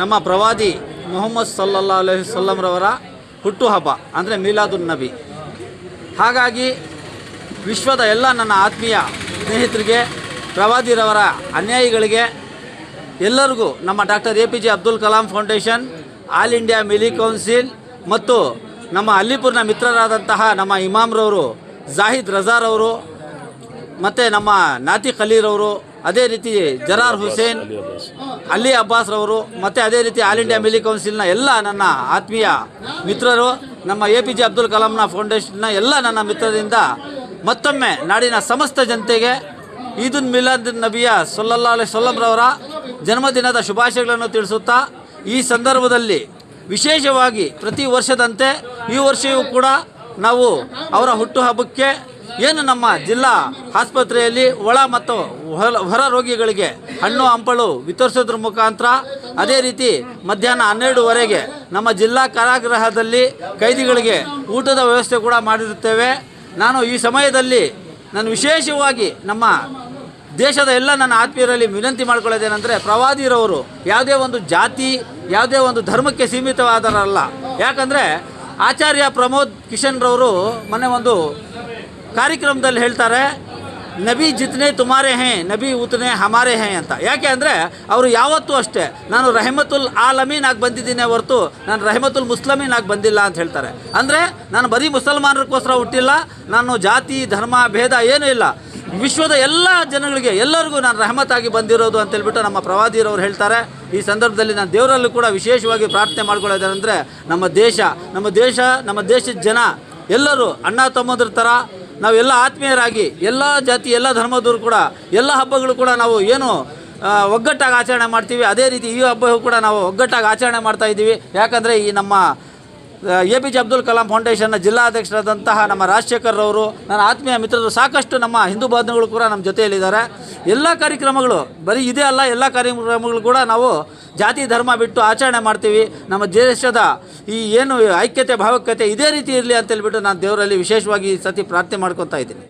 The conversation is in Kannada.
ನಮ್ಮ ಪ್ರವಾದಿ ಮೊಹಮ್ಮದ್ ಸಲ್ಲಲ್ಲಾ ಅಲೈಹಿ ಸಲ್ಲಂರವರ ಹುಟ್ಟುಹಬ್ಬ, ಅಂದರೆ ಮೀಲಾದುನ್ ನಬಿ. ಹಾಗಾಗಿ ವಿಶ್ವದ ಎಲ್ಲ ನನ್ನ ಆತ್ಮೀಯ ಸ್ನೇಹಿತರಿಗೆ, ಪ್ರವಾದಿರವರ ಅನ್ಯಾಯಿಗಳಿಗೆ ಎಲ್ಲರಿಗೂ ನಮ್ಮ doctor A P J Abdul Kalam foundation, all India Milli council ಮತ್ತು ನಮ್ಮ ಅಲ್ಲಿಪುರ್ನ ಮಿತ್ರರಾದಂತಹ ನಮ್ಮ ಇಮಾಮ್ರವರು, ಜಾಹಿದ್ ರಜಾರವರು, ಮತ್ತು ನಮ್ಮ ನಾತಿ ಖಲೀರವರು ಅದೇ ರೀತಿ ಜರಾರ್ ಹುಸೇನ್, ಅಲಿ ಅಬ್ಬಾಸ್ ರವರು, ಮತ್ತು ಅದೇ ರೀತಿ ಆಲ್ ಇಂಡಿಯಾ ಮಿಲಿ ಕೌನ್ಸಿಲ್ನ ಎಲ್ಲ ನನ್ನ ಆತ್ಮೀಯ ಮಿತ್ರರು, ನಮ್ಮ ಎ ಪಿ ಜೆ ಅಬ್ದುಲ್ ಕಲಾಂನ ಫೌಂಡೇಶನ್ನ ಎಲ್ಲ ನನ್ನ ಮಿತ್ರರಿಂದ ಮತ್ತೊಮ್ಮೆ ನಾಡಿನ ಸಮಸ್ತ ಜನತೆಗೆ ಈದುನ್ ಮಿಲಾದ್ ನಬಿಯ ಸೊಲ್ಲಲ್ಲಾ ಅಲೈ ಸೊಲ್ಲಂರವರ ಜನ್ಮದಿನದ ಶುಭಾಶಯಗಳನ್ನು ತಿಳಿಸುತ್ತಾ ಈ ಸಂದರ್ಭದಲ್ಲಿ ವಿಶೇಷವಾಗಿ ಪ್ರತಿ ವರ್ಷದಂತೆ ಈ ವರ್ಷವೂ ಕೂಡ ನಾವು ಅವರ ಹುಟ್ಟುಹಬ್ಬಕ್ಕೆ ಏನು ನಮ್ಮ ಜಿಲ್ಲಾ ಆಸ್ಪತ್ರೆಯಲ್ಲಿ ಒಳ ಮತ್ತು ಹೊರ ರೋಗಿಗಳಿಗೆ ಹಣ್ಣು, ಹಂಪಲು ವಿತರಿಸೋದ್ರ ಮುಖಾಂತರ ಅದೇ ರೀತಿ ಮಧ್ಯಾಹ್ನ ಹನ್ನೆರಡುವರೆಗೆ ನಮ್ಮ ಜಿಲ್ಲಾ ಕಾರಾಗೃಹದಲ್ಲಿ ಕೈದಿಗಳಿಗೆ ಊಟದ ವ್ಯವಸ್ಥೆ ಕೂಡ ಮಾಡಿರುತ್ತೇವೆ. ನಾನು ಈ ಸಮಯದಲ್ಲಿ ನಾನು ವಿಶೇಷವಾಗಿ ನಮ್ಮ ದೇಶದ ಎಲ್ಲ ನನ್ನ ಆತ್ಮೀಯರಲ್ಲಿ ವಿನಂತಿ ಮಾಡ್ಕೊಳ್ಳೋದೇನೆಂದರೆ ಪ್ರವಾದಿರವರು ಯಾವುದೇ ಒಂದು ಜಾತಿ, ಯಾವುದೇ ಒಂದು ಧರ್ಮಕ್ಕೆ ಸೀಮಿತವಾದರಲ್ಲ. ಯಾಕಂದರೆ ಆಚಾರ್ಯ ಪ್ರಮೋದ್ ಕಿಶನ್ ರವರು ಮೊನ್ನೆ ಒಂದು ಕಾರ್ಯಕ್ರಮದಲ್ಲಿ ಹೇಳ್ತಾರೆ, ನಬಿ ಜಿತ್ನೆ ತುಮಾರೆ ಹೇ ನಬಿ ಉತ್ನೆ ಹಮಾರೆ ಹೇ ಅಂತ. ಯಾಕೆ ಅಂದರೆ ಅವರು ಯಾವತ್ತೂ ಅಷ್ಟೇ, ನಾನು ರಹಮತುಲ್ ಆಲಮೀನ್ ಆಗಿ ಬಂದಿದ್ದೀನಿ ಹೊರತು, ನಾನು ರಹಮತುಲ್ ಮುಸ್ಲಮೀನ್ ಆಗಿ ಬಂದಿಲ್ಲ ಅಂತ ಹೇಳ್ತಾರೆ. ಅಂದರೆ ನಾನು ಬರೀ ಮುಸಲ್ಮಾನರಿಗೋಸ್ಕರ ಹುಟ್ಟಿಲ್ಲ, ನಾನು ಜಾತಿ, ಧರ್ಮ, ಭೇದ ಏನೂ ಇಲ್ಲ. ವಿಶ್ವದ ಎಲ್ಲ ಜನಗಳಿಗೆ, ಎಲ್ಲರಿಗೂ ನಾನು ರಹಮತ್ತಾಗಿ ಬಂದಿರೋದು ಅಂತ ಹೇಳ್ಬಿಟ್ಟು ನಮ್ಮ ಪ್ರವಾದಿರವರು ಹೇಳ್ತಾರೆ. ಈ ಸಂದರ್ಭದಲ್ಲಿ ನಾನು ದೇವರಲ್ಲೂ ಕೂಡ ವಿಶೇಷವಾಗಿ ಪ್ರಾರ್ಥನೆ ಮಾಡ್ಕೊಳ್ಳೋದೇನೆಂದರೆ, ನಮ್ಮ ದೇಶ ನಮ್ಮ ದೇಶ, ನಮ್ಮ ದೇಶದ ಜನ ಎಲ್ಲರೂ ಅಣ್ಣ, ತಮ್ಮದ್ರ ಥರ ನಾವೆಲ್ಲ ಆತ್ಮೀಯರಾಗಿ ಎಲ್ಲ ಜಾತಿ, ಎಲ್ಲ ಧರ್ಮದವರು ಕೂಡ, ಎಲ್ಲ ಹಬ್ಬಗಳು ಕೂಡ ನಾವು ಏನು ಒಗ್ಗಟ್ಟಾಗಿ ಆಚರಣೆ ಮಾಡ್ತೀವಿ. ಅದೇ ರೀತಿ ಈ ಹಬ್ಬವೂ ಕೂಡ ನಾವು ಒಗ್ಗಟ್ಟಾಗಿ ಆಚರಣೆ ಮಾಡ್ತಾ ಇದ್ದೀವಿ. ಯಾಕಂದರೆ ಈ ನಮ್ಮ A P J Abdul Kalam ಫೌಂಡೇಶನ್ನ ಜಿಲ್ಲಾಧ್ಯಕ್ಷರಾದಂತಹ ನಮ್ಮ ರಾಜಶೇಖರ್ ಅವರು ನನ್ನ ಆತ್ಮೀಯ ಮಿತ್ರರು ಸಾಕಷ್ಟು ನಮ್ಮ ಹಿಂದೂ ಬಾಂಧವರು ಕೂಡ ನಮ್ಮ ಜೊತೆಯಲ್ಲಿದ್ದಾರೆ. ಎಲ್ಲ ಕಾರ್ಯಕ್ರಮಗಳು, ಬರೀ ಇದೇ ಅಲ್ಲ, ಎಲ್ಲ ಕಾರ್ಯಕ್ರಮಗಳು ಕೂಡ ನಾವು ಜಾತಿ ಧರ್ಮ ಬಿಟ್ಟು ಆಚರಣೆ ಮಾಡ್ತೀವಿ. ನಮ್ಮ ದೇಶದ ಈ ಏನು ಐಕ್ಯತೆ ಭಾವಕತೆ ಇದೇ ರೀತಿ ಇರಲಿ ಅಂತ ಹೇಳ್ಬಿಟ್ಟು ನಾನು ದೇವರಲ್ಲಿ ವಿಶೇಷವಾಗಿ ಸತಿ ಪ್ರಾರ್ಥನೆ ಮಾಡ್ಕೊತಾ ಇದ್ದೀನಿ.